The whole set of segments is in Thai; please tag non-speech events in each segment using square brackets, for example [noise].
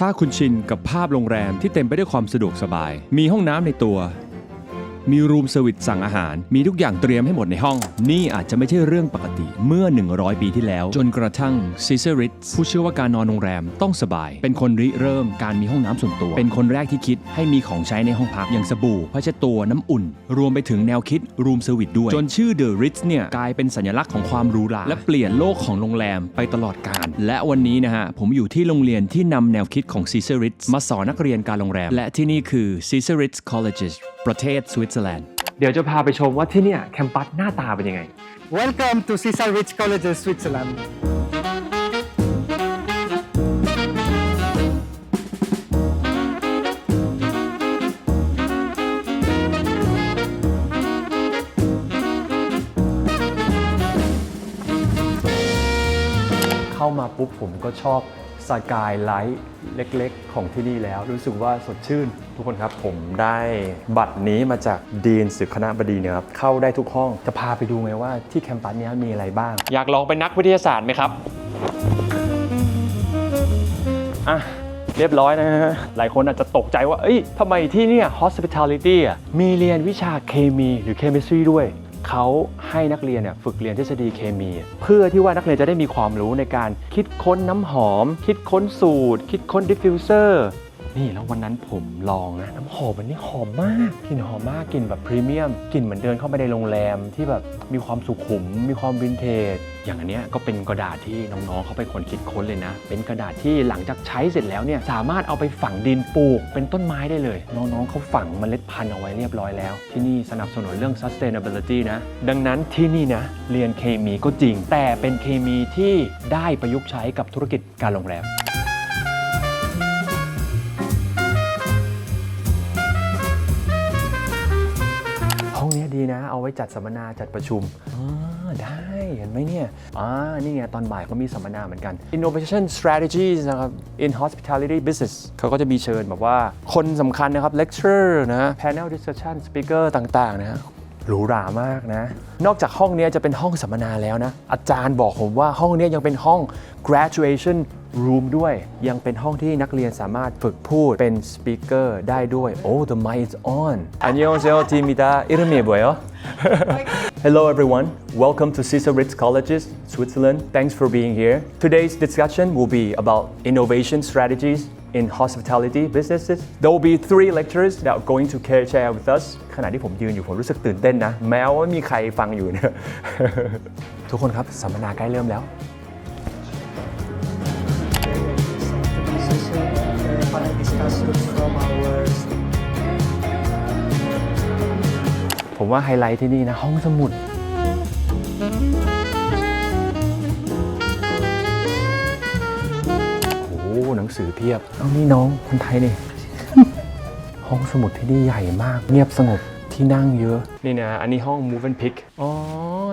ถ้าคุณชินกับภาพโรงแรมที่เต็มไปด้วยความสะดวกสบาย มีห้องน้ำในตัว มีรูมเซอร์วิสสั่งอาหาร มีทุกอย่างเตรียมให้หมดในห้อง นี่อาจจะไม่ใช่เรื่องปกติเมื่อ 100 ปีที่แล้ว จนกระทั่งซิเซริตผู้เชื่อว่าการนอนโรงแรมต้องสบาย เป็นคนริเริ่มการมีห้องน้ำส่วนตัว เป็นคนแรกที่คิดให้มีของใช้ในห้องพักอย่างสบู่ผ้าเช็ดตัวน้ำอุ่น รวมไปถึงแนวคิดรูมเซอร์วิสด้วย จนชื่อ The Ritz เนี่ยกลายเป็นสัญลักษณ์ของความหรูหราและเปลี่ยนโลกของโรงแรมไปตลอดกาลและวันนี้นะฮะผมอยู่ที่โรงเรียนที่นำแนวคิดของ Caesar Ritz มาสอนนักเรียนการโรงแรม และที่นี่คือ Caesar Ritz Colleges ประเทศสวิตเซอร์แลนด์ เดี๋ยวจะพาไปชมว่าที่เนี่ยแคมปัสหน้าตาเป็นยังไง Welcome to Cesar Rich Colleges, Switzerland. เข้ามาปุ๊บผมก็ชอบ สกายไลท์เล็กๆ ของที่นี่แล้ว รู้สึกว่าสดชื่น ทุกคนครับผมได้บัตรนี้มาจากดีนสึกคณะบดีเนี่ยครับเข้าได้ทุกห้องจะพาไปดูไงว่าที่แคมปัสเนี้ยมีอะไรบ้าง อยากลองเป็นนักวิทยาศาสตร์ไหมครับอะเรียบร้อยนะฮะ หลายคนอาจจะตกใจว่า เอ้ยทำไมที่เนี่ย hospitality อะมีเรียนวิชาเคมีหรือ chemistry ด้วย เขาให้นักเรียนเนี่ยฝึกเรียนทฤษฎีเคมี เพื่อที่ว่านักเรียนจะได้มีความรู้ในการคิดค้นน้ำหอม คิดค้นสูตร คิดค้น diffuser นี่แล้ววันนั้นผมลองนะน้ำหอมมันนี่หอมมากกลิ่นหอมมากกลิ่นแบบพรีเมียมกลิ่นเหมือนเดินเข้าไปในโรงแรมที่แบบมีความสุขุม มีความวินเทจอย่างอันเนี้ยก็เป็นกระดาษที่น้องๆเขาเป็นคนคิดค้นเลยนะ เป็นกระดาษที่หลังจากใช้เสร็จแล้วเนี่ยสามารถเอาไปฝังดินปลูก เป็นต้นไม้ได้เลย น้องๆเขาฝังเมล็ดพันธุ์เอาไว้เรียบร้อยแล้ว ที่นี่สนับสนุนเรื่อง sustainability นะ ดังนั้นที่นี่นะเรียนเคมีก็จริง แต่เป็นเคมีที่ได้ประยุกต์ใช้กับธุรกิจการโรงแรม นี้ยดีนะ เอาไว้จัดสัมมนาจัดประชุมอ่าได้เห็นไหมเนี่ยอ่านี่ไงตอนบ่ายเขามีสัมมนาเหมือนกัน Innovation Strategies นะครับ in Hospitality Business เขาก็จะมีเชิญแบบว่าคนสำคัญนะครับ Lecturer นะ Panel Discussion Speaker ต่างๆนะฮะหรูหรามากนะ นอกจากห้องเนี้ยจะเป็นห้องสัมมนาแล้วนะ อาจารย์บอกผมว่าห้องเนี้ยยังเป็นห้อง graduation room ด้วย ยังเป็นห้องที่นักเรียนสามารถฝึกพูดเป็น speaker ได้ด้วย oh the mic is on 안녕하세요ทีมิดา이름이 뭐예요 Hello everyone welcome to Caesar Ritz Colleges Switzerland thanks for being here today's discussion will be about innovation strategies in hospitality businesses. There will be three lecturers that are going to care- share with us. ขณะที่ผมยืนอยู่ผมรู้สึกตื่นเต้นนะ แม้ว่ามีใครฟังอยู่เนี่ย ทุกคนครับสัมมนาใกล้เริ่มแล้ว ผมว่าไฮไลท์ที่นี่นะห้องสมุด โอ้โหหนังสือเพียบเอานี่น้องคนไทยนี่ ห้องสมุดที่นี่ใหญ่มาก เงียบสงบที่นั่งเยอะ นี่นะ อันนี้ห้อง Move and Pick อ๋อ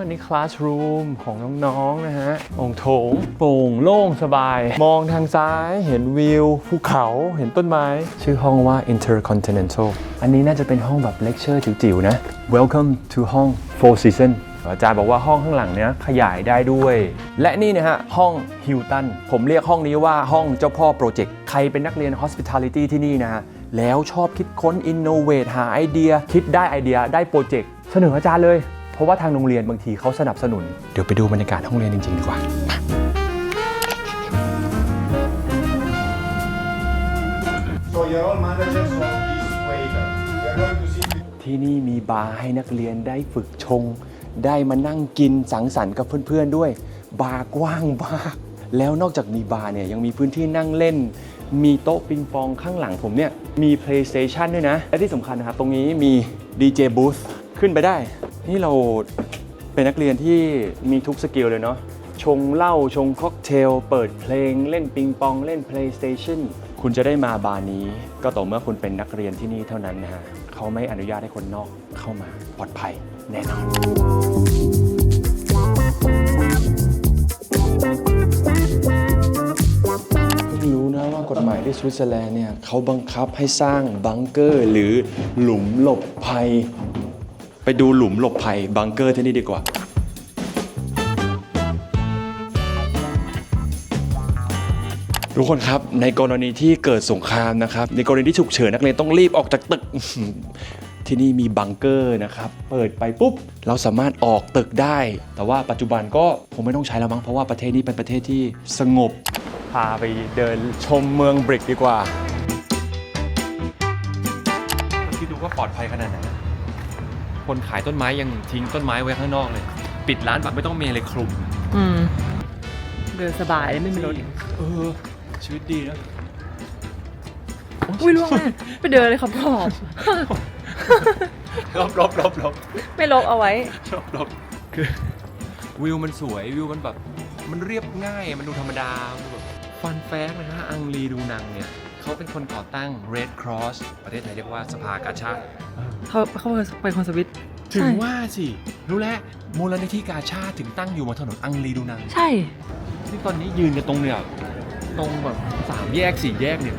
อันนี้ Classroom ของน้องๆนะฮะองโถงโปร่งโล่งสบาย มองทางซ้ายเห็นวิวภูเขาเห็นต้นไม้ ชื่อห้องว่า Intercontinental อันนี้น่าจะเป็นห้องแบบเลคเชอร์จิ๋วๆนะ Welcome to ห้อง Four Season อาจารย์บอกว่าห้องข้างหลังเนี้ยขยายได้ด้วย และนี่นะฮะ ห้องฮิลตัน ผมเรียกห้องนี้ว่าห้องเจ้าพ่อโปรเจกต์ ใครเป็นนักเรียน Hospitality ที่นี่นะฮะ แล้วชอบคิดค้น innovate หาไอเดีย คิดได้ไอเดียได้โปรเจกต์ เสนออาจารย์เลย เพราะว่าทางโรงเรียนบางทีเขาสนับสนุน เดี๋ยวไปดูบรรยากาศห้องเรียนจริงๆดีกว่า So your all managers of this waiter. We are going to sit with ที่นี่มีบาร์ให้นักเรียนได้ฝึกชง ได้มานั่งกินสังสรรค์กับเพื่อนๆด้วย บาร์กว้างมากแล้วนอกจากมีบาร์เนี่ยยังมีพื้นที่นั่งเล่น มีโต๊ะปิงปองข้างหลังผมเนี่ยมี PlayStation ด้วยนะ และที่สำคัญนะครับ ตรงนี้มี DJ booth ขึ้นไปได้ นี่เราเป็นนักเรียนที่มีทุกสกิลเลยเนาะชงเหล้าชงค็อกเทล เปิดเพลง เล่นปิงปอง เล่น PlayStation คุณจะได้มาบาร์นี้ ก็ต่อเมื่อคุณเป็นนักเรียนที่นี่เท่านั้นนะฮะเขาไม่อนุญาตให้คนนอกเข้ามาปลอดภัยแน่นอนรู้นะว่ากฎหมายที่สวิตเซอร์แลนด์เนี่ยเขาบังคับให้สร้างบังเกอร์หรือหลุมหลบภัย ไปดูหลุมหลบภัยบังเกอร์ที่นี่ดีกว่า ทุกคนครับในกรณีที่เกิดสงครามนะครับ ในกรณีที่ฉุกเฉินนักเรียนต้องรีบออกจากตึก ที่นี่มีบังเกอร์นะครับ เปิดไปปุ๊บ เราสามารถออกตึกได้ แต่ว่าปัจจุบันก็คงไม่ต้องใช้แล้วมั้งเพราะว่าประเทศนี้เป็นประเทศที่สงบ พาไปเดินชมเมืองบริกดีกว่าคิดดูว่าปลอดภัยขนาดไหน คนขายต้นไม้ยังทิ้งต้นไม้ไว้ข้างนอกเลย ปิดร้านแบบไม่ต้องมีอะไรคลุมอืมเดินสบายไม่มีรถเออ ชีวิตดีนะอุ้ยล่วงแม่ไปเดินเลยขอบขอบลบลบลบลบไม่ลบเอาไว้ลบลบคือวิวมันสวยวิวมันแบบมันเรียบง่ายมันดูธรรมดามันแบบฟันแฟกนะฮะอังลีดูนังเนี่ยเขาเป็นคนก่อตั้ง Red Cross ประเทศไทยเรียกว่าสภากาชาติ เขาเขาเป็นคนสวิต ถึงใช่ว่าสิ รู้แล้วมูลนิธิกาชาติถึงตั้งอยู่บนถนนอังลีดูนังใช่ ที่ตอนนี้ยืนกันตรงเนี่ย ตรงแบบสามแยกสี่แยกเนี่ย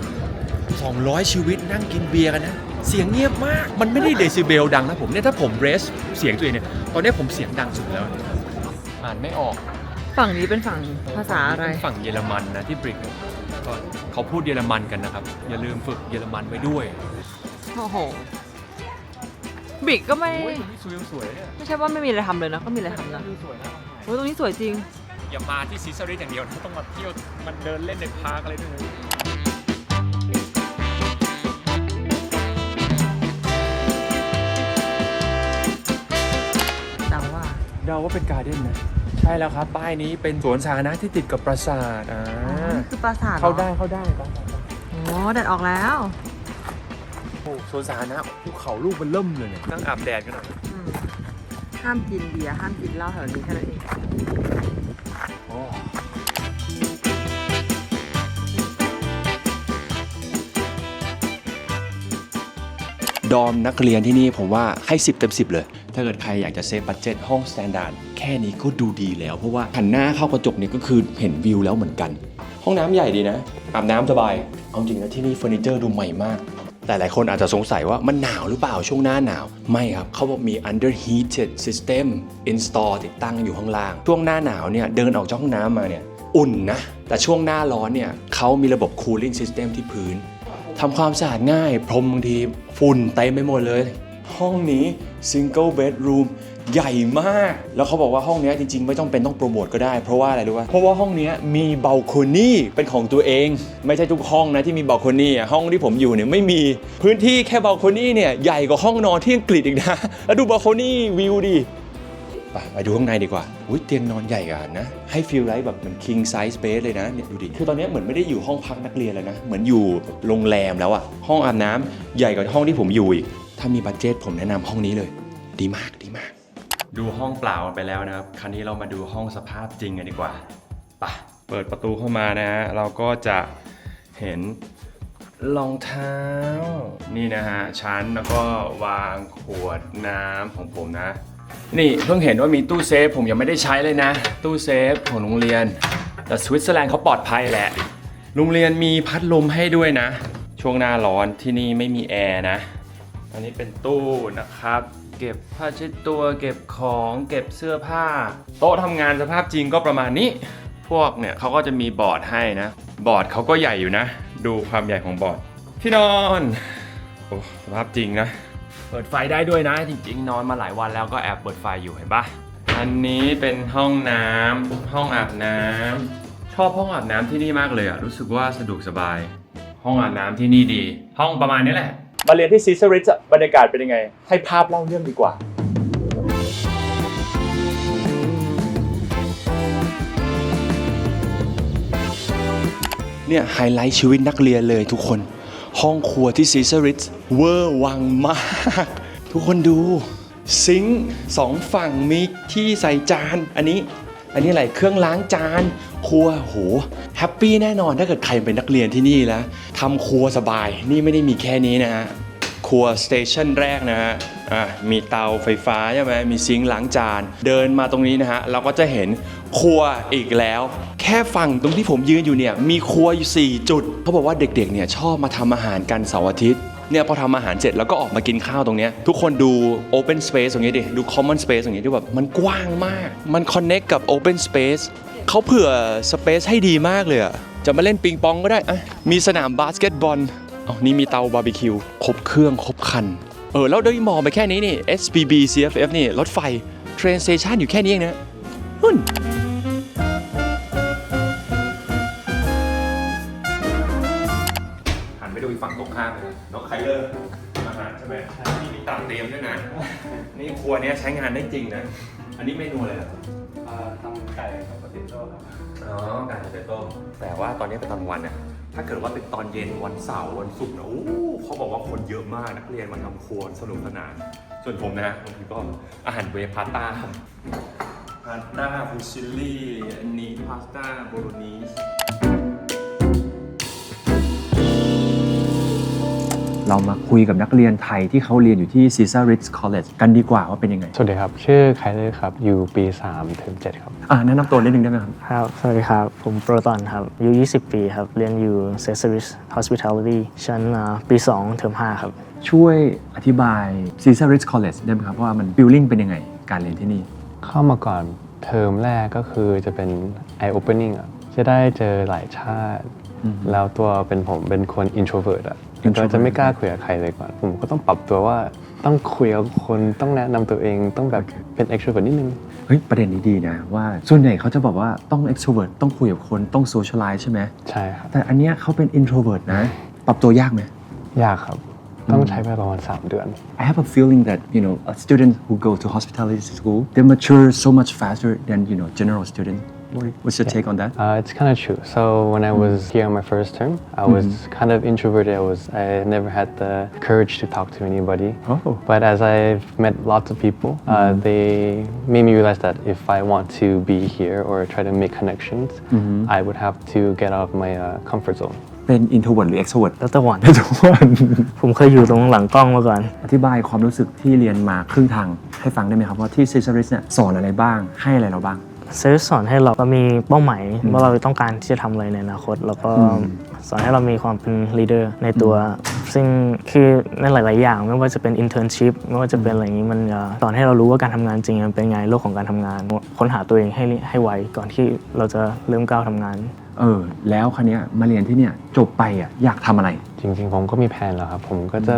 สองร้อยชีวิตนั่งกินเบียร์กันนะ เสียงเงียบมาก มันไม่ได้เดซิเบลดังนะผมเนี่ยถ้าผมเรสเสียงตัวเองเนี่ย ตอนนี้ผมเสียงดังสุดแล้วอ่านไม่ออกฝั่งนี้เป็นฝั่งภาษาอะไรเป็นฝั่งเยอรมันนะที่บริกก็เขาพูดเยอรมันกันนะครับ อย่าลืมฝึกเยอรมันไว้ด้วย โอ้โห บิกก็ไม่โอ้ยตรงนี้สวยสวยเนี่ยไม่ใช่ว่าไม่มีอะไรทำเลยนะ ก็มีอะไรทำนะสวยนะโอ้ยตรงนี้สวยจริง อย่ามาที่ซิซาริสอย่างเดียวนะต้องมาเที่ยวมันเดินเล่นในพาร์คอะไรด้วยนะแต่ว่า เดาว่าเป็นการ์เด้นนะใช่แล้วครับ ป้ายนี้เป็นสวนสาธารณะที่ติดกับปราสาทอ่าอ๋อนี่คือปราสาทหรอเข้าได้เข้าได้ครับโอ้แดดออกแล้ว โอ้สวนสาธารณะภูเขาลูกมันเริ่มเลยเนี่ยนั่งอาบแดดกันหน่อยอืมห้ามกินเบียร์ห้ามกินเหล้าแถวนี้แค่นั้นเอง โอ้ดอมนักเรียนที่นี่ผมว่าให้ 10 เต็ม 10 เลย ถ้าเกิดใครอยากจะเซฟบัตเจ็ตห้องสแตนดาร์ดแค่นี้ก็ดูดีแล้ว เพราะว่าหันหน้าเข้ากระจกเนี่ยก็คือเห็นวิวแล้วเหมือนกัน ห้องน้ำใหญ่ดีนะ อาบน้ำสบาย เอาจริงนะที่นี่เฟอร์นิเจอร์ดูใหม่มาก แต่หลายคนอาจจะสงสัยว่ามันหนาวหรือเปล่าช่วงหน้าหนาว ไม่ครับเขาบอกมี under heated system install ติดตั้งอยู่ข้างล่าง ช่วงหน้าหนาวเนี่ยเดินออกจากห้องน้ำมาเนี่ยอุ่นนะ แต่ช่วงหน้าร้อนเนี่ยเขามีระบบ cooling system ที่พื้นทำความสะอาดง่าย พรมบางทีฝุ่นเต็มไปหมดเลย ห้องนี้ single bedroom ใหญ่มาก แล้วเขาบอกว่าห้องนี้จริง ๆ ไม่ต้องเป็นต้องโปรโมทก็ได้ เพราะว่าอะไรรู้ป่ะเพราะว่าห้องนี้มีบ a ลค o นี่เป็นของตัวเอง ไม่ใช่ทุกห้องนะที่มีบ a ลค o นี่ห้องที่ผมอยู่เนี่ยไม่มีพื้นที่แค่บ a ลค o นี่เนี่ยใหญ่กว่าห้องนอนที่อังกฤษอีกนะ แล้วดูบ a ลค o นี่วิวดิไปไปดูข้างในดีกว่าอุ้ยเตียงนอนใหญ่กันนะ ให้ฟีลไลท์แบบเหมือน king size bed เลยนะเนี่ยดูดิ คือตอนนี้เหมือนไม่ได้อยู่ห้องพักนักเรียนแล้วนะ เหมือนอยู่โรงแรมแล้วอะห้องอาบน้ำใหญ่กว่าห้องที่ผมอยู่อีก ถ้ามีบัตเจ็ตผมแนะนำห้องนี้เลย ดีมากดีมาก ดูห้องเปล่าไปแล้วนะครับ คราวนี้เรามาดูห้องสภาพจริงกันดีกว่าไปเปิดประตูเข้ามานะฮะ เราก็จะเห็นรองเท้า นี่นะฮะ ชั้นแล้วก็วางขวดน้ำของผมนะ นี่เพิ่งเห็นว่ามีตู้เซฟ ผมยังไม่ได้ใช้เลยนะ ตู้เซฟของโรงเรียน แต่สวิตเซอร์แลนด์เขาปลอดภัยแหละ โรงเรียนมีพัดลมให้ด้วยนะ ช่วงหน้าร้อนที่นี่ไม่มีแอร์นะ อันนี้เป็นตู้นะครับ เก็บผ้าเช็ดตัว เก็บของเก็บเสื้อผ้า โต๊ะทำงานสภาพจริงก็ประมาณนี้ พวกเนี่ยเขาก็จะมีบอร์ดให้นะ บอร์ดเขาก็ใหญ่อยู่นะ ดูความใหญ่ของบอร์ด ที่นอนโอ้สภาพจริงนะ เปิดไฟได้ด้วยนะ จริง ๆ นอนมาหลายวันแล้วก็แอบเปิดไฟอยู่เห็นปะอันนี้เป็นห้องน้ำห้องอาบน้ำชอบห้องอาบน้ำที่นี่มากเลยอะรู้สึกว่าสะดวกสบาย ห้องอาบน้ำที่นี่ดี ห้องประมาณนี้แหละ มาเรียนที่ซีซาริสบรรยากาศเป็นยังไง ให้ภาพเล่าเรื่องดีกว่า เนี่ยไฮไลท์ชีวิตนักเรียนเลยทุกคน ห้องครัวที่ซีซาริสเวอร์วังมาก ทุกคนดู ซิงค์สองฝั่งมีที่ใส่จาน อันนี้ อันนี้อะไรเครื่องล้างจานครัวโหแฮปปี้แน่นอนถ้าเกิดใครเป็นนักเรียนที่นี่แล้วทำครัวสบายนี่ไม่ได้มีแค่นี้นะฮะครัวสเตชันแรกนะฮะอะมีเตาไฟฟ้าใช่ไหมมีซิงค์ล้างจาน เดินมาตรงนี้นะฮะ เราก็จะเห็นครัวอีกแล้ว แค่ฝั่งตรงที่ผมยืนอยู่เนี่ย มีครัวอยู่ 4 จุด เขาบอกว่าเด็กๆเนี่ยชอบมาทำอาหารกันเสาร์อาทิตย์ เนี่ยพอทำอาหารเสร็จแล้วก็ออกมากินข้าวตรงเนี้ยทุกคนดู Open Space ตรงนี้ดิ ดู Common Space ตรงนี้ที่แบบมันกว้างมาก มัน Connect กับ Open Space เขาเผื่อ Space ให้ดีมากเลยอะจะมาเล่นปิงปองก็ได้อะมีสนามบาสเกตบอลอ๋อนี่มีเตาบาร์บีคิวครบเครื่องครบคัน เออ แล้วได้มองไปแค่นี้นี่ SBB CFF นี่รถไฟเทรนสเตชันอยู่แค่นี้เองนะหุ่น อีกฝั่งตรงข้ามนะน้องไคเลอร์อาหารใช่ไหมนี่มีตับเตรียมด้วยนะ นี่ครัวเนี้ยใช้งานได้จริงนะ อันนี้เมนูอะไรครับทำไก่กับปาเตโต้ครับอ๋อไก่เบโต้แต่ว่าตอนนี้เป็นตอนวันอะถ้าเกิดว่าเป็นตอนเย็นวันเสาร์วันศุกร์นะโอ้เขาบอกว่าคนเยอะมากนักเรียนมาทำครัวสนุกสนาน ส่วนผมนะบางทีก็อาหารเวย์พาสต้าพาสต้าฟูซิลลี่อันนี้พาสต้าโบโลนีส เรามาคุยกับนักเรียนไทยที่เขาเรียนอยู่ที่ Caesar Ritz College กันดีกว่าว่าเป็นยังไงสวัสดีครับ ชื่อไคเลอร์ครับ อยู่ปี3เทอม7ครับ อ่าแนะนำตัวนิดนึงได้ไหมครับ ครับ สวัสดีครับ ผมโปรตอนครับอายุ20 ปีครับ เรียนอยู่ c e s a r i s Hospitality ชั้นอ่าปี 2 เทอม5ครับ ช่วยอธิบาย Caesar Ritz College ได้ไหมครับว่ามัน feeling เป็นยังไงการเรียนที่นี่ เข้ามาก่อนเทอมแรกก็คือจะเป็น eye opening อะจะได้เจอหลายชาติแล้วตัวเป็นผมเป็นคน introvert อะ Introvert ก็จะไม่กล้าคุยกับใครเลยก่อน ผมก็ต้องปรับตัวว่าต้องคุยกับคนต้องแนะนำตัวเองต้องแบบเป็น extrovert นิดนึงเฮ้ยประเด็นนี้ดีนะว่าส่วนใหญ่เขาจะบอกว่าต้อง extrovert ต้องคุยกับคนต้อง socialize ใช่ไหมใช่ครับแต่อันเนี้ยเขาเป็น introvert นะ ปรับตัวยากไหมยากครับต้องใช้เวลาประมาณ3เดือน I have a feeling that you know a student who go to hospitality school they mature so much faster than you know general student What- what's your take on that Uh, it's kind of true. So when I was here on my first term, I was kind of introverted. I was I never had the courage to talk to anybody. Oh. But as I've met lots of people, uh, they made me realize that if I want to be here or try to make connections, I would have to get out of my uh, comfort zone. เป็น introvert หรือ extrovert แล้วแต่วัน ทุกคน ผมเคยอยู่ตรงหลังกล้องมาก่อน อธิบายความรู้สึกที่เรียนมาครึ่งทางให้ฟังได้ไหมครับว่าที่ [laughs] [laughs] Caesar Ritz เนี่ยสอนอะไรบ้างให้อะไรเราบ้าง เซอร์สอนให้เราเรามีเป้าหมายว่าเราต้องการที่จะทำอะไรในอนาคต แล้วก็สอนให้เรามีความเป็นลีดเดอร์ในตัว ซึ่งคือในหลาย ๆ อย่าง ไม่ว่าจะเป็น internship ไม่ว่าจะเป็นอะไรอย่างนี้มันจะสอนให้เรารู้ว่าการทำงานจริงมันเป็นไงโลกของการทำงาน ค้นหาตัวเองให้ให้ไวก่อนที่เราจะเริ่มก้าวทำงานเออแล้วคันนี้ยมาเรียนที่เนี่ยจบไปอะอยากทำอะไร จริง ๆ ผมก็มีแผนแล้วครับ ผมก็จะ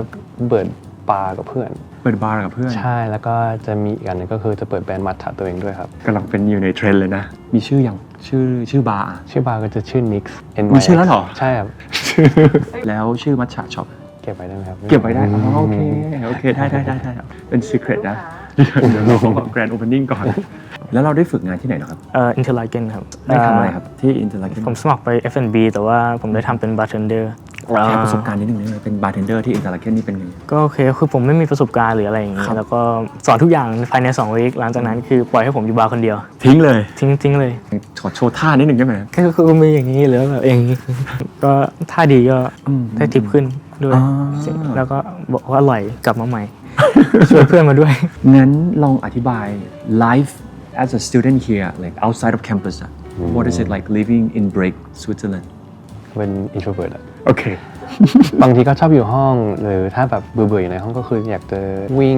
เปิด บาร์กับเพื่อน เปิดบาร์กับเพื่อนใช่แล้วก็จะมีอีกอันหนึงก็คือจะเปิดแบรนด์มัทฉะตัวเองด้วยครับ กำลังเป็นอยู่ในเทรนด์เลยนะ มีชื่อยังชื่อชื่อบาร์อะชื่อบาร์ก็จะชื่อ Nix มีชื่อแล้วเหรอ ใช่ครับ แล้วชื่อมัชชาช็อปเก็บไว้ได้ไหมครับเก็บไว้ได้อ๋อโอเคโอเคได้ได้ได้ได้ครับเป็น secret นะเดี๋ยวเราขอ grand opening ก่อน แล้วเราได้ฝึกงานที่ไหนเหรอครับเอ่อ interlaken ครับได้ทำอะไรครับที่ Interlaken ผมสมัครไป F&B แต่ว่าผมได้ทำเป็น bartender แชร์ประสบการณ์นิดนึงได้ไหมเป็น bartender ที่ Interlaken นี่เป็นไง ก็โอเคคือผมไม่มีประสบการณ์หรืออะไรอย่างครัเงี้บยแล้วก็สอนทุกอย่างภายใน2วีคหลังจากนั้นคือปล่อยให้ผมอยู่บาร์คนเดียว ทิ้งเลยทิ้งทิ้งเลยขอโชว์ท่านิดนึงได้ไหมก็คือมีอย่างนี้หรือแบบอย่างนี้ ก็ถ้าดีก็อืม ได้ทิปขึ้นด้วย อ่า แล้วก็บอกว่าอร่อยกลับมาใหม่ ชวนเพื่อนมาด้วย งั้นลองอธิบาย life as a student here like outside of campus อะ what is it like living in Break Switzerland เป็น introvert อะ โอเค บางทีก็ชอบอยู่ห้อง หรือถ้าแบบเบื่อๆอยู่ในห้องก็คืออยากจะวิ่ง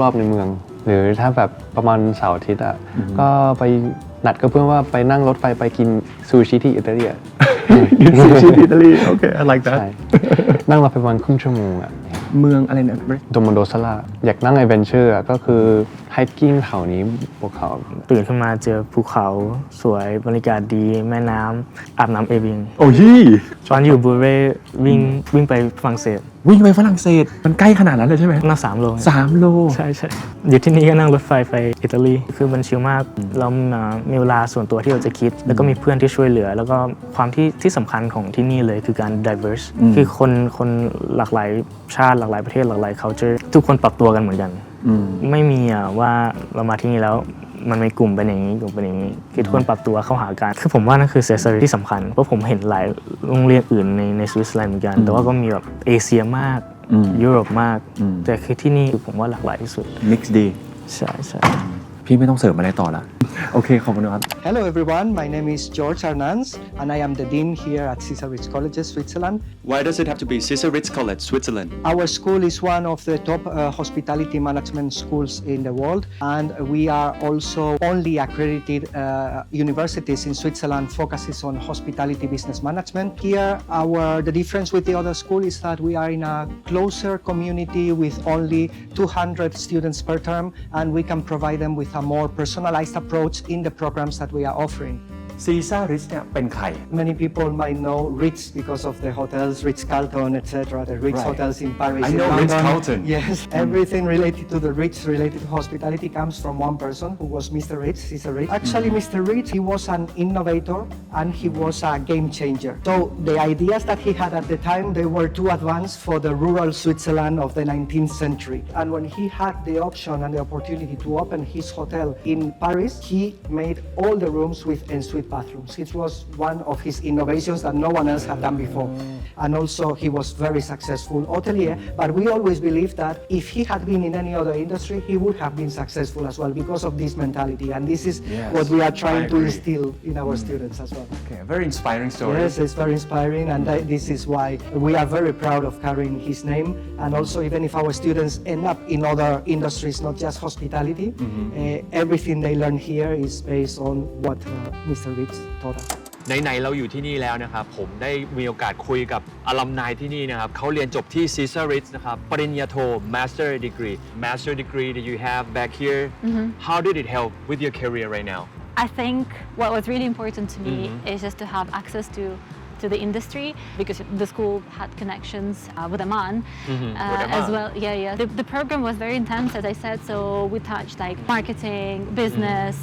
รอบๆในเมือง หรือถ้าแบบประมาณเสาร์อาทิตย์อะก็ไปนัดกับเพื่อนว่าไปนั่งรถไฟไปกินซูชิที่อิตาลีอะ ซูชิอิตาลีโอเค I like that ใช่นั่งรถไฟประมาณครึ่งชั่วโมงอะเมืองอะไรนะ โดมอนโดซาลาอยากนั่งไอเวนเจอร์ก็คือ ไฮกิ้งแถวนี้ภูเขาตื่นขึ้นมาเจอภูเขาสวยบรรยากาศดี แม่น้ำอาบน้ำเอวิง โอ้ยตอนอยู่บูเร่วิ่งวิ่งไปฝรั่งเศส วิ่งไปฝรั่งเศส มันใกล้ขนาดนั้นเลยใช่ไหมนั่งสามโลสามโล ใช่ใช่อยู่ที่นี่ก็นั่งรถไฟไปอิตาลี คือมันชิลมากเรามีเวลาส่วนตัวที่เราจะคิด แล้วก็มีเพื่อนที่ช่วยเหลือ แล้วก็ความที่ที่สำคัญของที่นี่เลยคือการ diverse อืมคือคนคนหลากหลายชาติหลากหลายประเทศหลากหลาย culture ทุกคนปรับตัวกันเหมือนกัน อืม ไม่มีอะว่าเรามาที่นี่แล้วมันมีกลุ่มเป็นอย่างนี้กลุ่มเป็นอย่างนี้คือทุกคนปรับตัวเข้าหากันคือผมว่านั่นคือเซสซอรี่ที่สำคัญเพราะผมเห็นหลายโรงเรียนอื่นในในสวิตเซอร์แลนด์เหมือนกัน แต่ว่าก็มีแบบเอเชียมากอืมยุโรปมาก อืม แต่คือที่นี่คือผมว่าหลากหลายที่สุด mix ดี ใช่ใช่พี่ไม่ต้องเสริมอะไรต่อละ โอเค ขอบคุณครับ Hello everyone, my name is George Arnanz and I am the Dean here at Cesar Ritz Colleges, Switzerland. Why does it have to be Cesar Ritz College Switzerland Our school is one of the top uh, hospitality management schools in the world and we are also only accredited uh, universities in Switzerland focuses on hospitality business management. Here our the difference with the other school is that we are in a closer community with only 200 students per term and we can provide them with a more personalized approach in the programs that we are offering. ซีซ่าริชเนี่ยเป็นใคร Many people might know Ritz because of the hotels, Ritz Carlton, etc. The Ritz Right. hotels in Paris. I in know London. Ritz-Carlton. Yes, everything related to the Ritz, related to hospitality, comes from one person who was Mr. Ritz. He's a Ritz. Actually, Mr. Ritz, he was an innovator and he was a game changer. So the ideas that he had at the time, they were too advanced for the rural Switzerland of the 19th century. And when he had the option and the opportunity to open his hotel in Paris, he made all the rooms with en-suite bathrooms. It was one of his innovations that no one else had done before. And also, he was very successful hotelier. But we always believe that if he had been in any other industry, he would have been successful as well because of this mentality. And this is Yes, what we are trying to instill in our students as well. Okay very inspiring story Yes, it's very inspiring, and this is why we are very proud of carrying his name. And also, even if our students end up in other industries, not just hospitality, uh, everything they learn here is based on what uh, Mr. Ritz taught us. ไหนๆเราอยู่ที่นี่แล้วนะครับ ผมได้มีโอกาสคุยกับอลัมนายที่นี่นะครับเขาเรียนจบที่ Caesar Ritz นะครับปริญญาโท Master degree Master degree that you have back here how did it help with your career right now I think what was really important to me is just to have access to to the industry because the school had connections uh, with Amman uh, With as well. Yeah, yeah. The, the program was very intense, as I said. So we touched like marketing, business.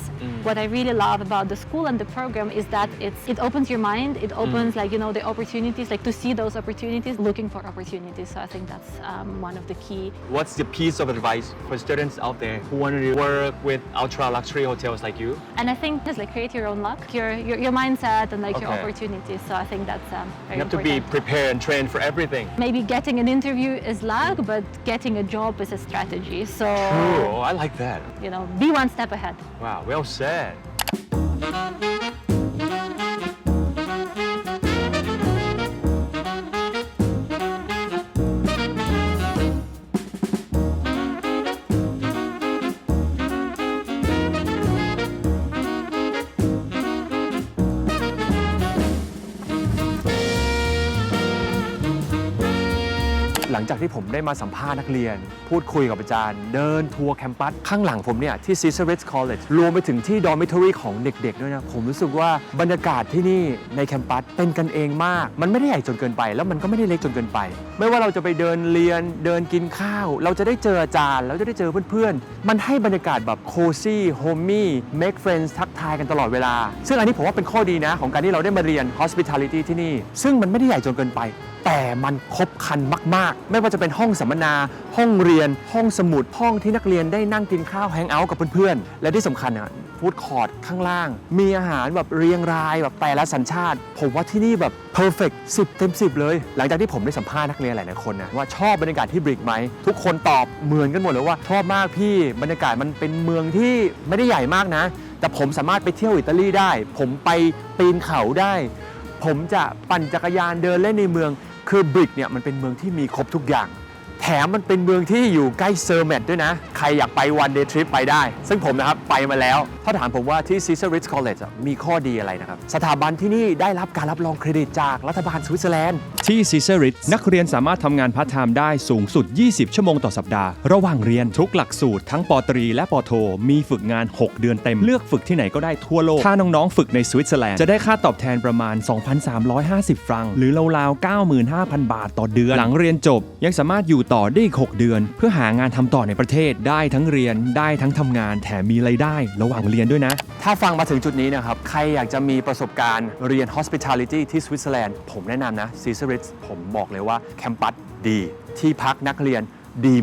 What I really love about the school and the program is that it's it opens your mind. It opens like you know the opportunities, like to see those opportunities, looking for opportunities. So I think that's um, one of the key what's the piece of advice for students out there who want to work with ultra luxury hotels like you And I think just like create your own luck, your your, your mindset and like your opportunities. So I think that's um, very you have to be prepared and trained for everything Maybe getting an interview is luck, but getting a job is a strategy. So Ooh, I like that you know, be one step ahead. wow well said จากที่ผมได้มาสัมภาษณ์นักเรียน พูดคุยกับอาจารย์ เดินทัวร์แคมปัส ข้างหลังผมเนี่ย ที่ Caesar Ritz College รวมไปถึงที่ dormitory ของเด็กๆด้วยนะ ผมรู้สึกว่าบรรยากาศที่นี่ในแคมปัสเป็นกันเองมาก มันไม่ได้ใหญ่จนเกินไป แล้วมันก็ไม่ได้เล็กจนเกินไป ไม่ว่าเราจะไปเดินเรียนเดินกินข้าว เราจะได้เจออาจารย์เราจะได้เจอเพื่อนๆมันให้บรรยากาศแบบ cozy homey make friends ทักทายกันตลอดเวลา ซึ่งอันนี้ผมว่าเป็นข้อดีนะของการที่เราได้มาเรียน hospitality ที่นี่ ซึ่งมันไม่ได้ใหญ่จนเกินไป แต่มันครบครันมาก ๆ ไม่ว่าจะเป็นห้องสัมมนา ห้องเรียน ห้องสมุด ห้องที่นักเรียนได้นั่งกินข้าวแฮงเอาท์กับเพื่อนๆ และที่สำคัญอะฟู้ดคอร์ทข้างล่าง มีอาหารแบบเรียงรายแบบแต่ละสัญชาติ ผมว่าที่นี่แบบเพอร์เฟกต์10เต็ม 10 เลย หลังจากที่ผมได้สัมภาษณ์นักเรียนหลายๆคนนะว่าชอบบรรยากาศที่บริกไหม ทุกคนตอบเหมือนกันหมดเลยว่า ชอบมากพี่บรรยากาศมันเป็นเมืองที่ไม่ได้ใหญ่มากนะ แต่ผมสามารถไปเที่ยวอิตาลีได้ ผมไปปีนเขาได้ ผมจะปั่นจักรยานเดินเล่นในเมือง คือบริกเนี่ยมันเป็นเมืองที่มีครบทุกอย่าง ถมมันเป็นเมืองที่อยู่ใกล้เซอร์แมตด้วยนะ ใครอยากไปวันเดย์ทริปไปได้ ซึ่งผมนะครับ ไปมาแล้ว ถ้าถามผมว่าที่ Caesar Ritz College อะมีข้อดีอะไรนะครับ สถาบันที่นี่ได้รับการรับรองเครดิตจากรัฐบาลสวิตเซอร์แลนด์ ที่ Caesar Ritz นักเรียนสามารถทำงานพาร์ทไทม์ได้สูงสุด 20 ชั่วโมงต่อสัปดาห์ ระหว่างเรียนทุกหลักสูตรทั้งปตรี และปโท มีฝึกงาน 6 เดือนเต็ม เลือกฝึกที่ไหนก็ได้ทั่วโลก ถ้าน้องๆ ฝึกในสวิตเซอร์แลนด์จะได้ค่าตอบแทนประมาณ 2,350 ฟรัง หรือราวๆ 95,000 บาทต่อเดือน หลังเรียนจบยังสามารถอยู่ต่อ่อได้อีก 6 เดือน เพื่อหางานทำต่อในประเทศได้ทั้งเรียนได้ทั้งทำงานแถมมีรายได้ระหว่างเรียนด้วยนะ ถ้าฟังมาถึงจุดนี้นะครับ ใครอยากจะมีประสบการณ์เรียน hospitality ที่สวิตเซอร์แลนด์ผมแนะนำนะ Caesar Ritz ผมบอกเลยว่าแคมปัสดี ที่พักนักเรียนดี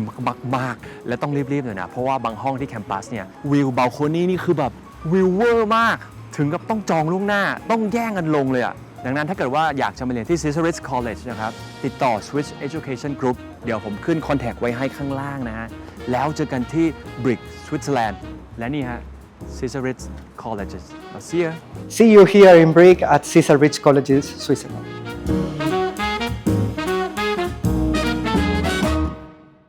มาก ๆ และต้องรีบๆหน่อยนะ เพราะว่าบางห้องที่แคมปัสเนี่ยวิวบลโคนี่นี่คือแบบวิวเวอร์มาก ถึงกับต้องจองล่วงหน้าต้องแย่งกันลงเลยอะ ดังนั้นถ้าเกิดว่าอยากจะมาเรียนที่ Cesarits College นะครับ ติดต่อ Switch Education Group เดี๋ยวผมขึ้นคอนแทคไว้ให้ข้างล่างนะฮะ แล้วเจอกันที่ Brick Switzerland และนี่ฮะ Cesarits colleges I'll see you See you here in Brick at Cesar Ritz Colleges, Switzerland.